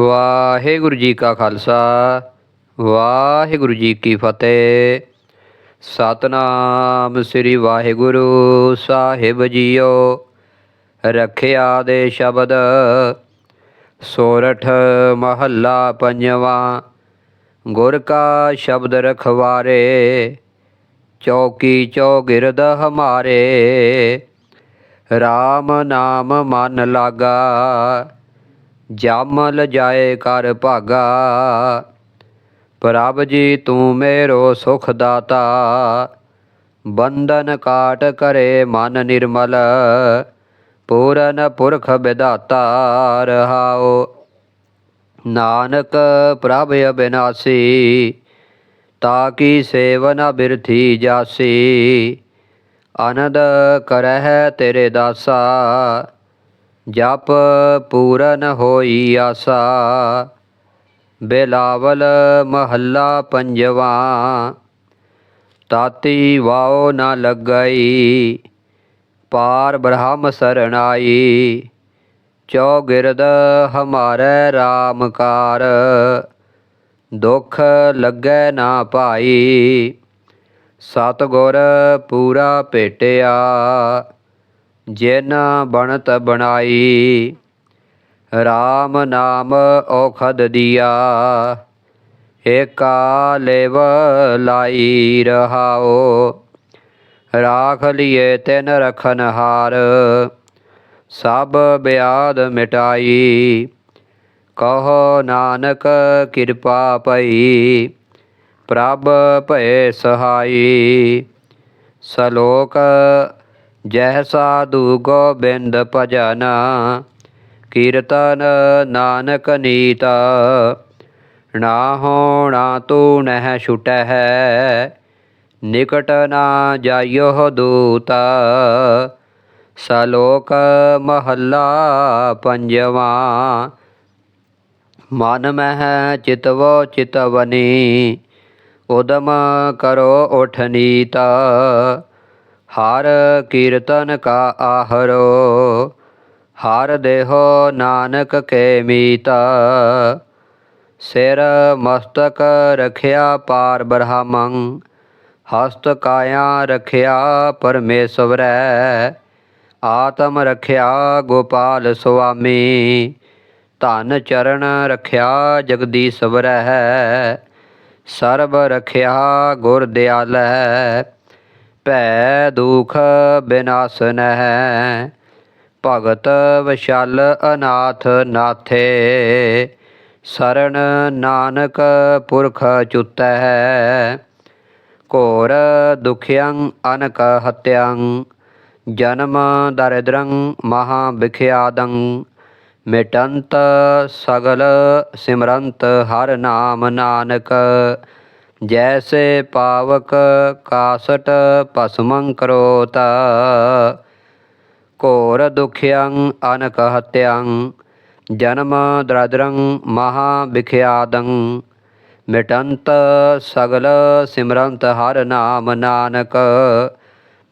ਵਾਹਿਗੁਰੂ ਜੀ ਕਾ ਖਾਲਸਾ, ਵਾਹਿਗੁਰੂ ਜੀ ਕੀ ਫਤਿਹ। ਸਤਨਾਮ ਸ੍ਰੀ ਵਾਹਿਗੁਰੂ ਸਾਹਿਬ ਜੀਓ, ਰਖਿਆ ਦੇ ਸ਼ਬਦ, ਸੋਰਠ ਮਹੱਲਾ ਪੰਜਵਾਂ, ਗੁਰ ਕਾ ਸ਼ਬਦ ਰਖਵਾਰੇ, ਚੌਕੀ ਚੌਗਿਰਦ ਹਮਾਰੇ। RAM ਨਾਮ ਮਨ ਲਾਗਾ ਜਮਲ ਜਾਏ ਕਰ ਭਾਗਾ, ਪ੍ਰਭ ਜੀ ਤੂੰ ਮੇਰੋ ਸੁਖ ਦਾਤਾ, ਬੰਧਨ ਕਾਟ ਕਰੇ ਮਨ ਨਿਰਮਲ, ਪੂਰਨ ਪੁਰਖ ਵਿਦਾਤਾ ਰਹਾਓ। ਨਾਨਕ ਪ੍ਰਭ ਅਬਿਨਾਸੀ, ਤਾ ਕੀ ਸੇਵਨ ਬਿਰਥੀ ਜਾਸੀ, ਆਨੰਦ ਕਰਹਿ ਤੇਰੇ ਦਾਸਾ ਜਪ ਪੂਰਨ ਹੋਈ ਆਸਾ, ਬਿਲਾਵਲ ਮਹੱਲਾ ਪੰਜਵਾ, ਤਾਤੀ ਵਾਓ ਨਾ ਲੱਗਈ, ਪਾਰ ਬ੍ਰਹਮ ਸਰਣਾਈ, ਚੌਗਿਰਦ ਹਮਾਰੇ RAM ਕਾਰ, ਦੁਖ ਲੱਗੈ ਨਾ ਭਾਈ ਸਤਗੁਰ ਪੂਰਾ ਭੇਟਿਆ। ਜਿਨ ਬਣਤ ਬਣਾਈ RAM ਨਾਮ ਔਖਦ ਦਿਆ, ਏਕਾ ਲੇਵ ਲਾਈ ਰਹਾਓ। ਰਾਖ ਲਿਏ ਤਿਨ ਰਖਨ ਹਾਰ, ਸਭ ਬਿਆਦ ਮਿਟਾਈ। ਕਹੋ ਨਾਨਕ ਕਿਰਪਾ ਪਈ, ਪ੍ਰਭ ਭਏ ਸਹਾਈ। ਸਲੋਕ ਜੈ ਸਾਧੂ ਗੋਬਿੰਦ ਭਜਨ, ਕੀਰਤਨ ਨਾਨਕ ਨੀਤ। ਨਾ ਹੋਣਾ ਤੂੰ ਨਹਿ ਛੁਟਹਿ, ਨਿਕਟ ਨਾ ਜਾਇਓ ਦੂਤ। ਸਲੋਕ ਮਹੱਲਾ ਪੰਜਵਾ, ਮਨ ਮਹਿ ਚਿਤਵੋ ਚਿਤਵਨੀ, ਉਦਮ ਕਰੋ ਉਠਨੀਤ ਹਰ ਕੀਰਤਨ ਕਾ ਆਹਰੋ, ਹਰ ਦੇਹੋ ਨਾਨਕ ਕੇ ਮੀਤ। ਸਿਰ ਮਸਤਕ ਰਖਿਆ ਪਾਰ ਬ੍ਰਹਮੰ, ਹਸਤ ਕਾਇਆ ਰਖਿਆ ਪਰਮੇਸ਼ਵਰੈ। ਆਤਮ ਰਖਿਆ ਗੋਪਾਲ ਸੁਆਮੀ, ਧਨ ਚਰਨ ਰਖਿਆ ਜਗਦੀਸ਼ਵਰੈ। ਸਰਬ ਰਖਿਆ ਗੁਰ ਦਿਆਲੈ ਭੈ ਦੁਖ ਬਿਨਾਸਨਹਿ ਭਗਤ ਵਿਸ਼ਾਲ ਅਨਾਥ ਨਾਥੇ। ਸਰਣ ਨਾਨਕ ਪੁਰਖ ਚੁਤੈ ਘੋਰ ਦੁਖਿਅੰ ਅਨਕ ਹਤਿਅੰ ਜਨਮ ਦਰਿਦਰੰ ਮਹਾ ਵਿਖਿਆਦੰ। ਮਿਟੰਤ ਸਗਲ ਸਿਮਰੰਤ ਹਰ ਨਾਮ ਨਾਨਕ। ਜੈਸੇ ਪਾਵਕ ਕਾਸਟ ਭਸਮੰ ਕਰੋਤ ਘੋਰ ਦੁਖਿਅੰ ਅਨਕ ਹਤਿਅੰ ਜਨਮ ਦਰਦਰੰ ਮਹਾ ਵਿਖਿਆਦੰ ਮਿਟੰਤ ਸਗਲ ਸਿਮਰੰਤ ਹਰ ਨਾਮ ਨਾਨਕ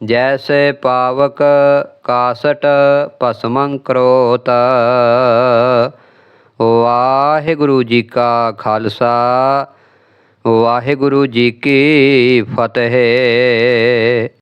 ਜੈਸੇ ਪਾਵਕ ਕਾਸਟ ਭਸਮੰ ਕਰੋਤ ਵਾਹਿਗੁਰੂ ਜੀ ਕਾ ਖਾਲਸਾ ਵਾਹਿਗੁਰੂ ਜੀ ਕੀ ਫਤਿਹ।